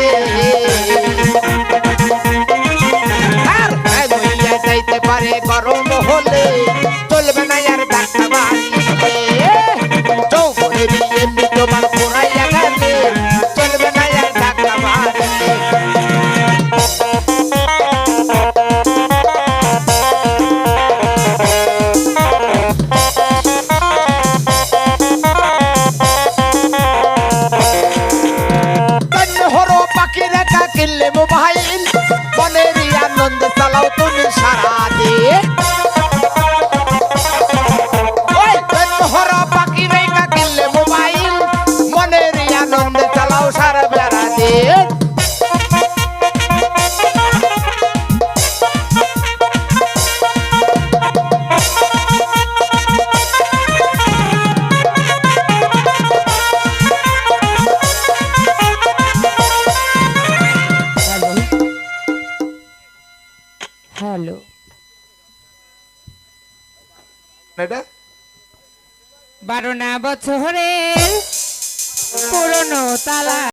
네. Mobile মনেরই আনন্দে চালাও তুমি সারাদিন। মোবাইল মনেরই আনন্দে চালাও সারা হ্যালো। এটা বারো না বছরের পুরনো তালা।